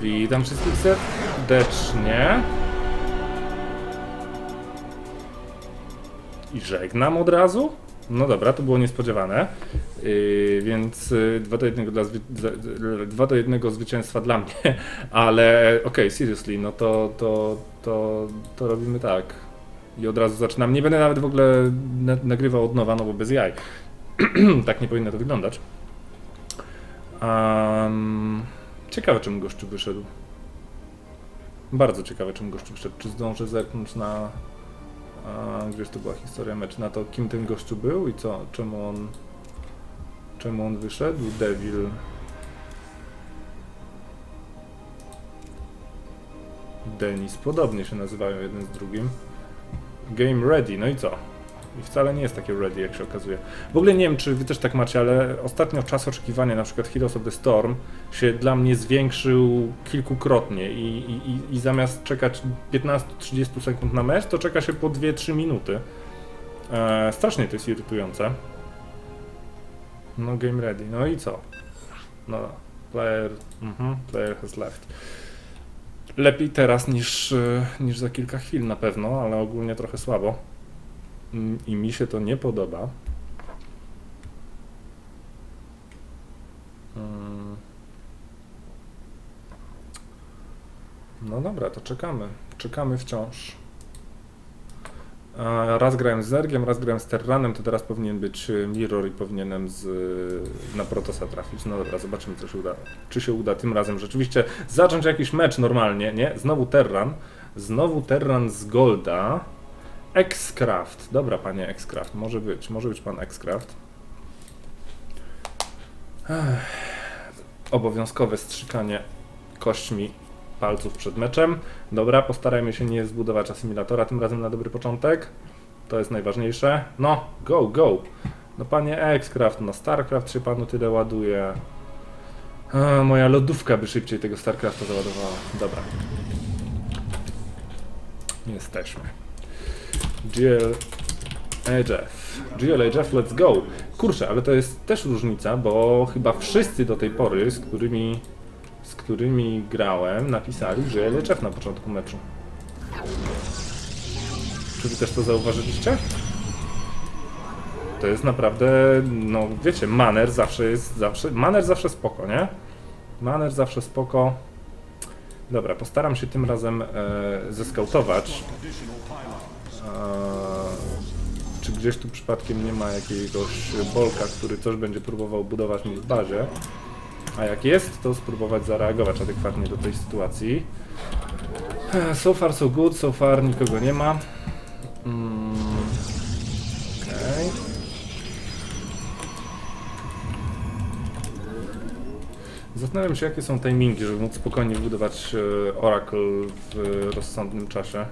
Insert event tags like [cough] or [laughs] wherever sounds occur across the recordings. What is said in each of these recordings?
Witam wszystkich serdecznie. I żegnam od razu. No dobra, to było niespodziewane. Yy, więc yy, 2 do 1 dla zwy- za- 2 do 1 zwycięstwa dla mnie. [laughs] Ale okej, seriously, no to, to, to, to robimy tak. I od razu zaczynam. Nie będę nawet w ogóle na, nagrywał od nowa, no bo bez jaj. [clears throat] tak nie powinno to wyglądać. Um, ciekawe, czym gościu wyszedł. Bardzo ciekawe, czym gościu wyszedł. Czy zdążę zerknąć na. A, gdzieś to była historia mecz, na to, kim ten gościu był i co, czemu on. Czemu on wyszedł? Devil. Denis. Podobnie się nazywają jeden z drugim. Game ready, no i co? I wcale nie jest takie ready, jak się okazuje. W ogóle nie wiem, czy wy też tak macie, ale ostatnio czas oczekiwania na przykład Heroes of the Storm się dla mnie zwiększył kilkukrotnie i, i, i- zamiast czekać 15-30 sekund na mecz, to czeka się po 2-3 minuty. E, strasznie to jest irytujące. No game ready, no i co? No, player, mhm, player has left. Lepiej teraz niż, e, niż za kilka chwil na pewno, ale ogólnie trochę słabo. Mm, I mi się to nie podoba. Mm. No dobra, to czekamy. Czekamy wciąż. Raz grałem z Zergiem, raz grałem z Terranem, to teraz powinien być y, Mirror i powinienem z, y, na Protosa trafić. No dobra, zobaczymy co się uda. Czy się uda tym razem rzeczywiście zacząć jakiś mecz normalnie, nie? Znowu Terran. Znowu Terran z Golda. Xcraft. Dobra, panie Xcraft, może być, może być pan Xcraft. Ech. Obowiązkowe strzykanie kośćmi palców przed meczem. Dobra, postarajmy się nie zbudować asymilatora tym razem na dobry początek. To jest najważniejsze. No, go, go. No panie Xcraft, no StarCraft się panu tyle ładuje. A, moja lodówka by szybciej tego StarCrafta załadowała. Dobra. Jesteśmy. GL HF. GL HF, let's go. Kurczę, ale to jest też różnica, bo chyba wszyscy do tej pory, z którymi, z którymi grałem, napisali GL HF na początku meczu. Czy wy też to zauważyliście? To jest naprawdę, no wiecie, maner zawsze jest, zawsze, maner zawsze spoko, nie? Maner zawsze spoko. Dobra, postaram się tym razem e, zeskautować. E, czy gdzieś tu przypadkiem nie ma jakiegoś bolka, który coś będzie próbował budować mi w bazie? A jak jest, to spróbować zareagować adekwatnie do tej sytuacji. E, So far so good, so far nikogo nie ma. Mm, Okej. Zastanawiam się, jakie są timingi, żeby móc spokojnie budować e, Oracle w rozsądnym czasie.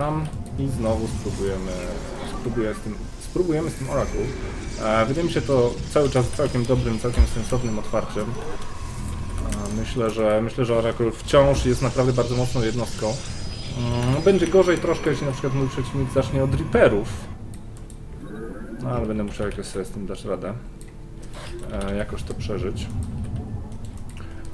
Tam i znowu spróbujemy, spróbuję z tym, spróbujemy z tym Oracle. Wydaje mi się to cały czas całkiem dobrym, całkiem sensownym otwarciem. E, myślę, że myślę, że Oracle wciąż jest naprawdę bardzo mocną jednostką. Mm, Będzie gorzej troszkę, jeśli na przykład mój przeciwnik zacznie od Reaperów. No ale będę musiał jakoś sobie z tym dać radę. E, jakoś to przeżyć.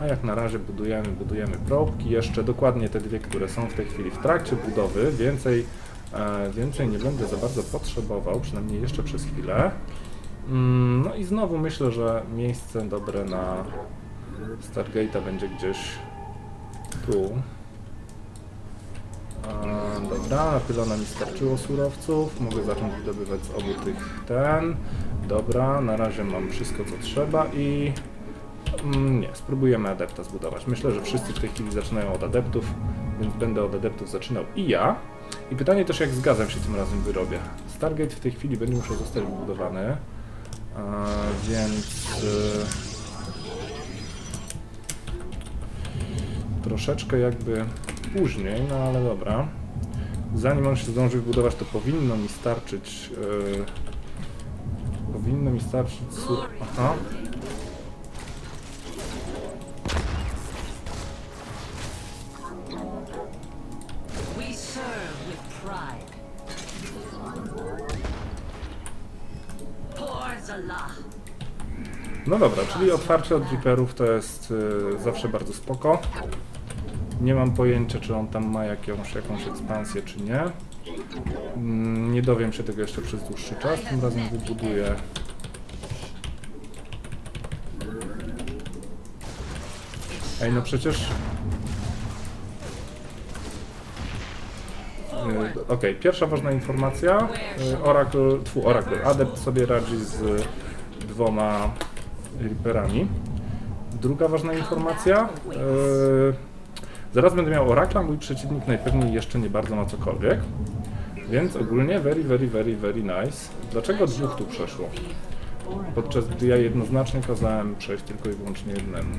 A jak na razie budujemy, budujemy probki, jeszcze dokładnie te dwie, które są w tej chwili w trakcie budowy, więcej, e, więcej nie będę za bardzo potrzebował, przynajmniej jeszcze przez chwilę. Mm, no i znowu myślę, że miejsce dobre na Stargate'a będzie gdzieś tu. E, dobra, na pylona mi starczyło surowców, mogę zacząć wydobywać z obu tych ten. Dobra, na razie mam wszystko co trzeba i Nie, spróbujemy adepta zbudować. Myślę, że wszyscy w tej chwili zaczynają od adeptów, więc będę od adeptów zaczynał i ja. I pytanie też, jak z się tym razem wyrobię. Stargate w tej chwili będzie musiał zostać wybudowany, więc e, troszeczkę jakby później, no ale dobra. Zanim on się zdąży wybudować, to powinno mi starczyć. e, powinno mi starczyć. Aha. No dobra, czyli otwarcie od Reaperów to jest y, zawsze bardzo spoko. Nie mam pojęcia, czy on tam ma jakąś, jakąś ekspansję, czy nie. Mm, Nie dowiem się tego jeszcze przez dłuższy czas. Tym razem wybuduję. Ej, no przecież. Okej, pierwsza ważna informacja. Y, Oracle, tfu, Oracle, Adept sobie radzi z dwoma Reaperami. Druga ważna informacja. y, Zaraz będę miał Oracla, mój przeciwnik najpewniej jeszcze nie bardzo ma cokolwiek. Więc ogólnie very, very, very, very nice. Dlaczego dwóch tu przeszło? Podczas gdy ja jednoznacznie kazałem przejść tylko i wyłącznie jednemu.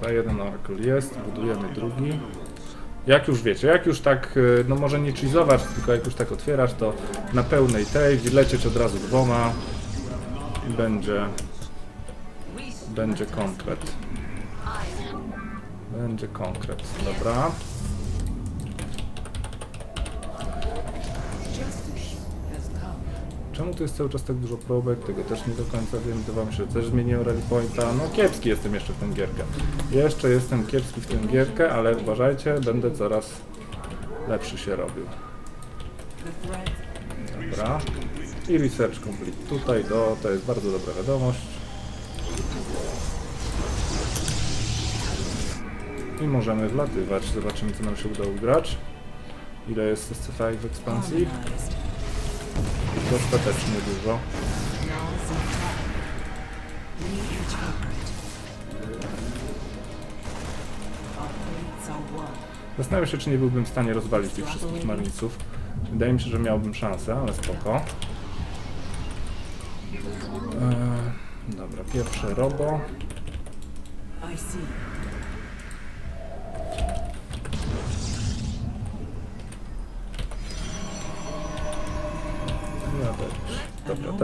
Dobra, jeden Oracle jest, budujemy drugi. Jak już wiecie, jak już tak, y, no może nie cheezować, tylko jak już tak otwierasz, to na pełnej tej lecieć od razu dwoma i będzie, będzie konkret. Będzie konkret, dobra. Czemu tu jest cały czas tak dużo probek? Tego też nie do końca wiem. Wydawało mi się, że też zmieniłem rally pointa. No kiepski jestem jeszcze w tę gierkę. Jeszcze jestem kiepski w tę gierkę, ale uważajcie, będę coraz lepszy się robił. Dobra. I research complete. Tutaj do, to jest bardzo dobra wiadomość. I możemy wlatywać. Zobaczymy, co nam się uda ugrać. Ile jest SCFI w ekspansji? Dostatecznie dużo. Zastanawiam się, czy nie byłbym w stanie rozwalić tych wszystkich mariniców. Wydaje mi się, że miałbym szansę, ale spoko. Eee, dobra, pierwsze robo.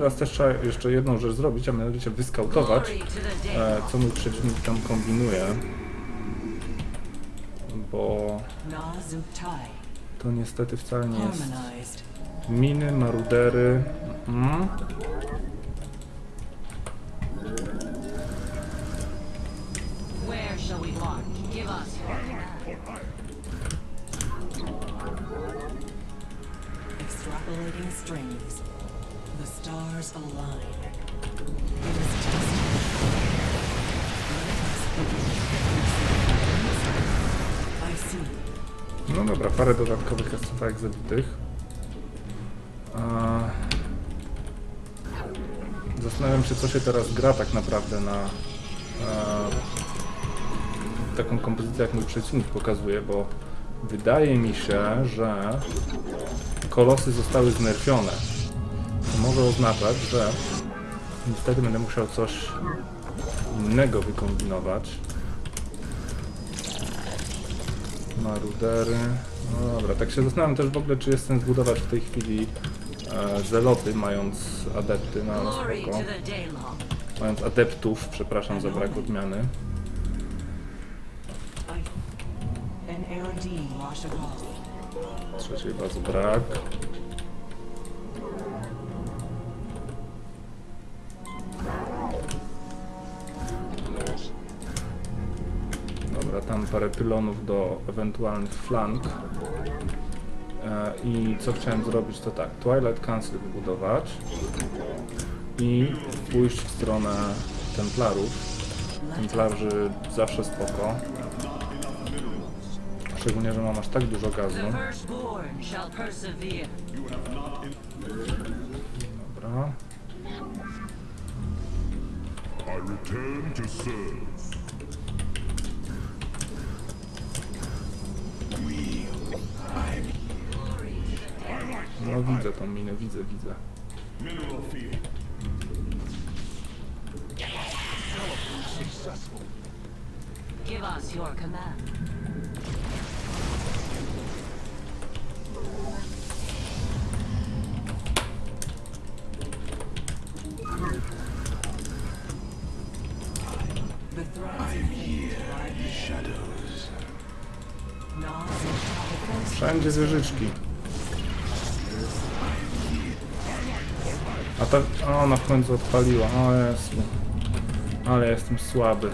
Teraz też trzeba jeszcze jedną rzecz zrobić, a mianowicie wyskautować, e, co mój przeciwnik tam kombinuje. Bo to niestety wcale nie jest miny, marudery. Mhm. Extrapolating strings. Stars align. I see. No dobra, parę dodatkowych SCP zabitych. A... Zastanawiam się, co się teraz gra tak naprawdę na e, taką kompozycję, jak mój przeciwnik pokazuje, bo wydaje mi się, że kolosy zostały znerfione. Może oznaczać, że niestety będę musiał coś innego wykombinować. Marudery. No dobra, tak się zastanawiam też w ogóle, czy jest sens budować w tej chwili e, zeloty, mając adepty na no, spoko. Mając adeptów, przepraszam za brak odmiany. Trzeciej bazy brak. Tam parę pylonów do ewentualnych flank. E, I co chciałem zrobić to tak, Twilight Council wybudować i pójść w stronę Templarów. Templarzy zawsze spoko. Szczególnie, że mam aż tak dużo gazu. Dobra. I return to serve. No widzę tą minę, widzę, widzę. Give us your command. The the shadows. Wszędzie zwierzyczki. A ta... O, ona w końcu odpaliła. O Jezu. Ale jestem słaby.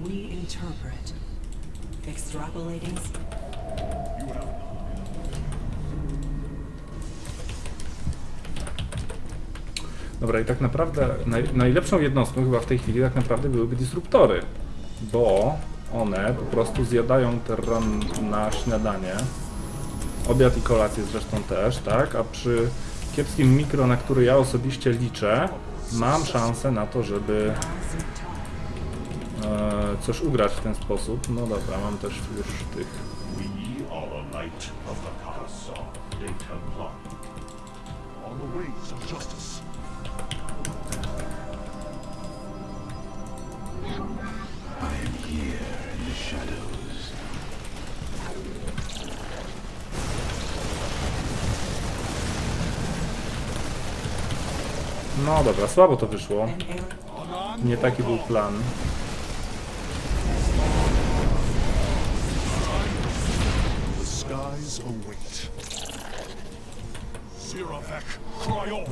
We interpret. Extrapolating. Dobra, i tak naprawdę naj, najlepszą jednostką chyba w tej chwili tak naprawdę byłyby disruptory, bo one po prostu zjadają terran na śniadanie, obiad i kolację zresztą też, tak? A przy kiepskim mikro, na który ja osobiście liczę, mam szansę na to, żeby e, coś ugrać w ten sposób. No dobra, mam też już tych. On the ways of justice. No dobra, słabo to wyszło. Nie taki był plan.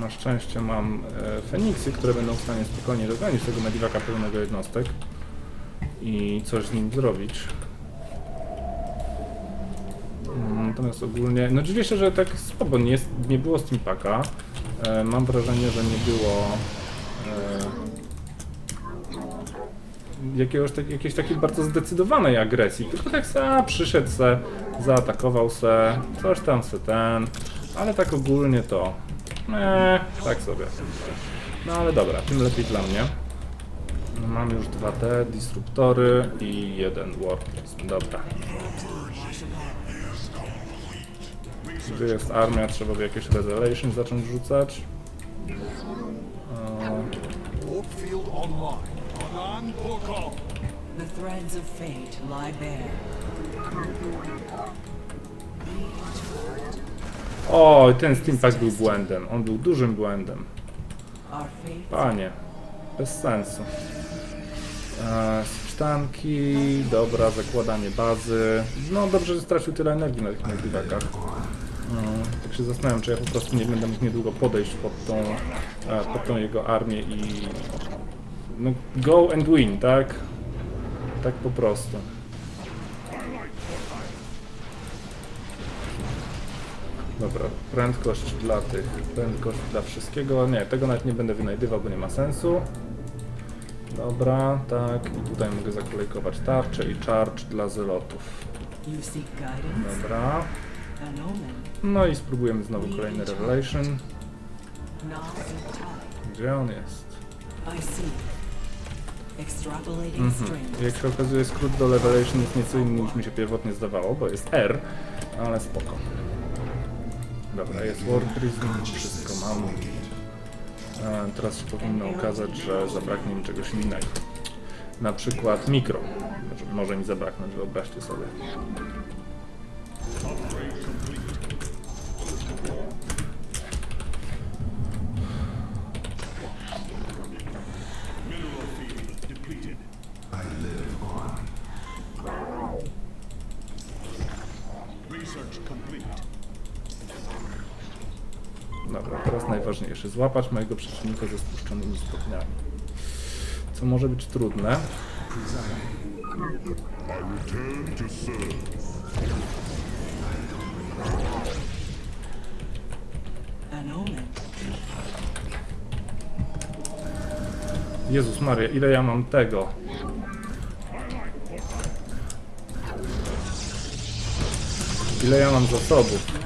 Na szczęście mam e, Feniksy, które będą w stanie spokojnie dogonić tego Mediwaka pełnego jednostek i coś z nim zrobić. Mm, Natomiast ogólnie, no się, że tak słabo nie, nie było Steampaka. E, mam wrażenie, że nie było e, jakiegoś, tak, jakiejś takiej bardzo zdecydowanej agresji, tylko tak se, przyszedł se, zaatakował se, coś tam se ten, ale tak ogólnie to, eee, tak sobie. No ale dobra, tym lepiej dla mnie. Mam już dwa te disruptory i jeden warprism, dobra. Gdzie jest armia? Trzeba by jakieś revelation zacząć rzucać. The threads of fate lie bare. O, ten steampack był błędem. On był dużym błędem. Panie, bez sensu. Eee, sztanki, dobra, zakładanie bazy. No dobrze, że stracił tyle energii na tych multibackach. Się zastanawiam, czy ja po prostu nie będę mógł niedługo podejść pod tą, e, pod tą jego armię i... No, go and win, tak? Tak po prostu. Dobra, prędkość dla tych, prędkość dla wszystkiego. Nie, tego nawet nie będę wynajdywał, bo nie ma sensu. Dobra, tak, i tutaj mogę zakolejkować tarczę i charge dla zelotów. Dobra. No i spróbujemy znowu kolejny Revelation. Gdzie on jest? Mhm. Jak się okazuje, skrót do Revelation jest nieco inny niż mi się pierwotnie zdawało, bo jest R, ale spoko. Dobra, jest War Prism, wszystko mam. E, teraz się powinno okazać, że zabraknie mi czegoś innego. Na przykład mikro. Może mi zabraknąć, wyobraźcie sobie. Złapać mojego przeciwnika ze spuszczonymi stopniami. Co może być trudne. Jezus Maria, ile ja mam tego? Ile ja mam zasobów?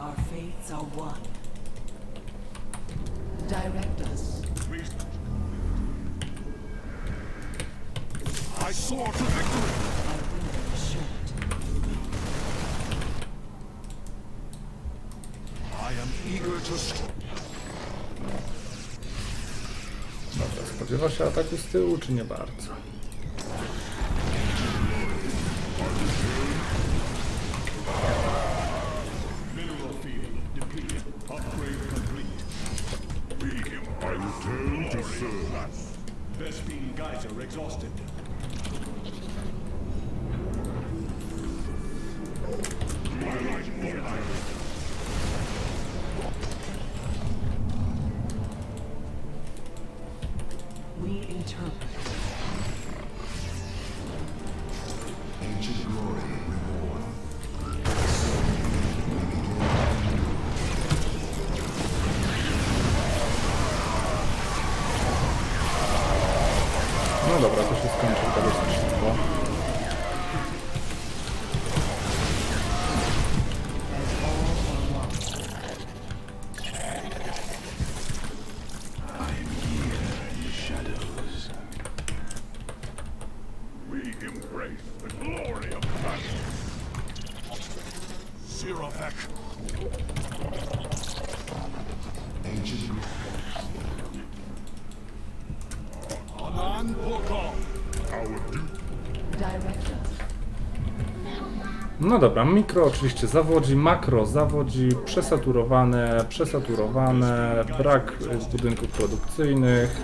Our fates are one. Direct us. I swore to victory! Dobra, spodziewa się ataku z tyłu, czy nie bardzo? Vespine geyser exhausted. No dobra, mikro oczywiście zawodzi, makro zawodzi, przesaturowane, przesaturowane, brak budynków produkcyjnych,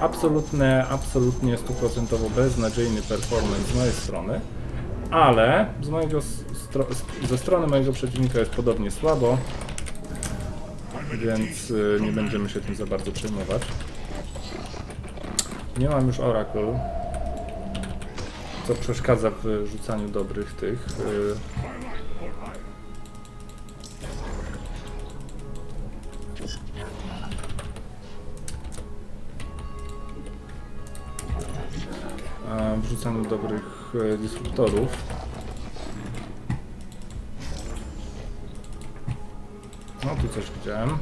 absolutne, absolutnie stuprocentowo beznadziejny performance z mojej strony, ale z mojego ze strony mojego przeciwnika jest podobnie słabo, więc y, nie będziemy się tym za bardzo przejmować. Nie mam już Oracle, co przeszkadza w rzucaniu dobrych tych. y, rzucaniu dobrych y, disruptorów. No tu coś widziałem.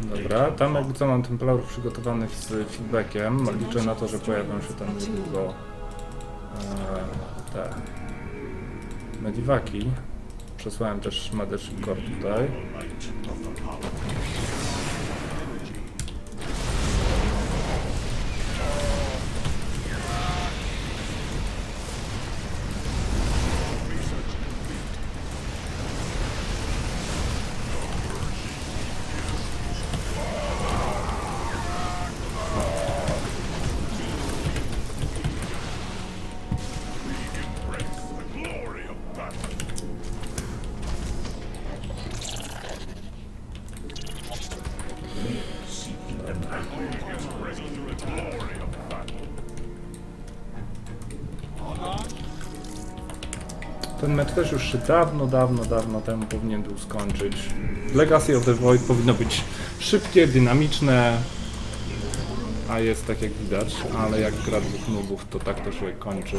Dobra, tam jakby co mam templarów przygotowanych z feedbackiem. Liczę na to, że pojawią się tam niedługo e, te mediwaki. Przesłałem też Medicine Core tutaj. Mecz też już się dawno, dawno, dawno temu powinien był skończyć. Legacy of the Void powinno być szybkie, dynamiczne, a jest tak jak widać, ale jak gra dwóch nubów, to tak to się kończy.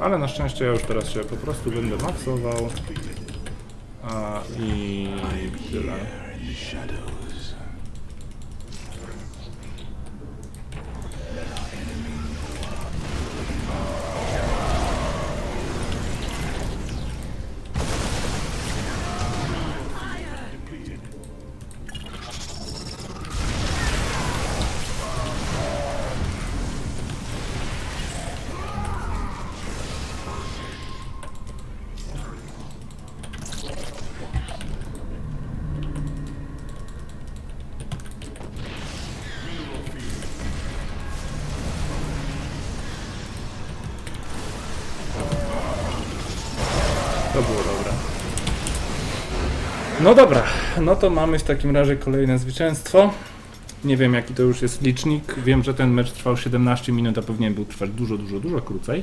Ale na szczęście ja już teraz się po prostu będę maksował. A, I tyle. No dobra, no to mamy w takim razie kolejne zwycięstwo. Nie wiem jaki to już jest licznik. Wiem, że ten mecz trwał 17 minut, a powinien był trwać dużo, dużo, dużo krócej.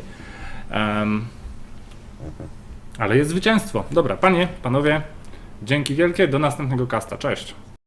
Em, ale jest zwycięstwo. Dobra, panie, panowie, dzięki wielkie. Do następnego kasta. Cześć.